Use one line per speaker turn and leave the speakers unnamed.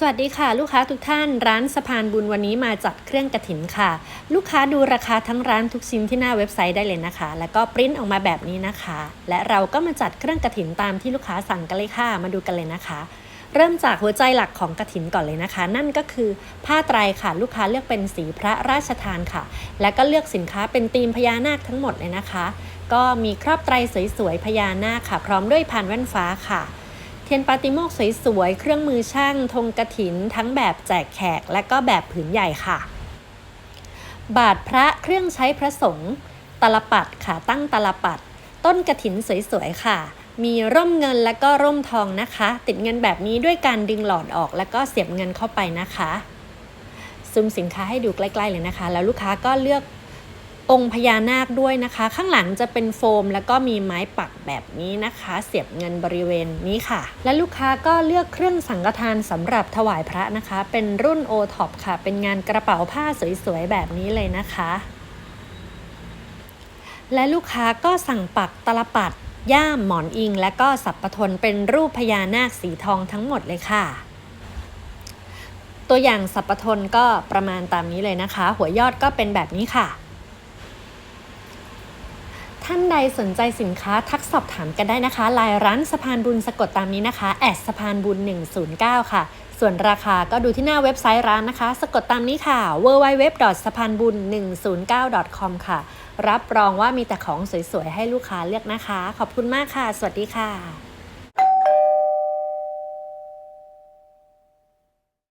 สวัสดีค่ะ ลูกค้าทุกท่านร้านสะพานบุญวันนี้มาจัดเครื่องกระถินค่ะ ลูกค้าดูราคาทั้งร้านทุกชิ้นที่หน้าเว็บไซต์ได้เลยนะคะ แล้วก็ปริ้นออกมาแบบนี้นะคะ และเราก็มาจัดเครื่องกระถินตามที่ลูกค้าสั่งกันเลยค่ะมาดูกันเลยนะคะ เริ่มจากหัวใจหลักของกระถินก่อนเลยนะคะ นั่นก็คือผ้าไตรค่ะ ลูกค้าเลือกเป็นสีพระราชทานค่ะ และก็เลือกสินค้าเป็นธีมพญานาคทั้งหมดเลยนะคะ ก็มีครอบไตรสวยๆพญานาคค่ะ พร้อมด้วยพานแว่นฟ้าค่ะ เทียนปาติโมกสวยๆ เครื่องมือช่างธงกระถิน ทั้งแบบแจกแขกและก็แบบผืนใหญ่ค่ะ บาทพระเครื่องใช้พระสงฆ์ตลปัดค่ะตั้งตลปัด ต้นกระถินสวยๆ ค่ะ มีร่มเงินและก็ร่มทองนะคะ ติดเงินแบบนี้ด้วยการดึงหลอดออกแล้วก็เสียบเงินเข้าไปนะคะ ซูมสินค้าให้ดูใกล้ ๆ เลยนะคะ แล้วลูกค้าก็เลือก องค์พญานาคด้วยนะคะ ข้างหลังจะเป็นโฟม แล้วก็มีไม้ปักแบบนี้นะคะ เสียบเงินบริเวณนี้ค่ะ และลูกค้าก็เลือกเครื่องสังฆทานสำหรับถวายพระนะคะ เป็นรุ่น o t o p ค่ะ เป็นงานกระเป๋าผ้าสวยๆแบบนี้เลยนะคะ และลูกค้าก็สั่งปักตลปัดย่ามหมอนอิง และก็สับปะทนเป็นรูปพญานาคสีทองทั้งหมดเลยค่ะตัวอย่างสับปะทนก็ประมาณตามนี้เลยนะคะ หัวยอดก็เป็นแบบนี้ค่ะ ท่านใดสนใจสินค้าทักสอบถามกันได้นะคะลายร้านสะพานบุญสะกดตามนี้นะคะแอดสะพานบุญ 109 ค่ะ ส่วนราคาก็ดูที่หน้าเว็บไซต์ร้านนะคะ สะกดตามนี้ค่ะ www สะพานบุญ109 com ค่ะ รับรองว่ามีแต่ของสวยๆ ให้ลูกค้าเลือกนะคะ ขอบคุณมากค่ะ สวัสดีค่ะ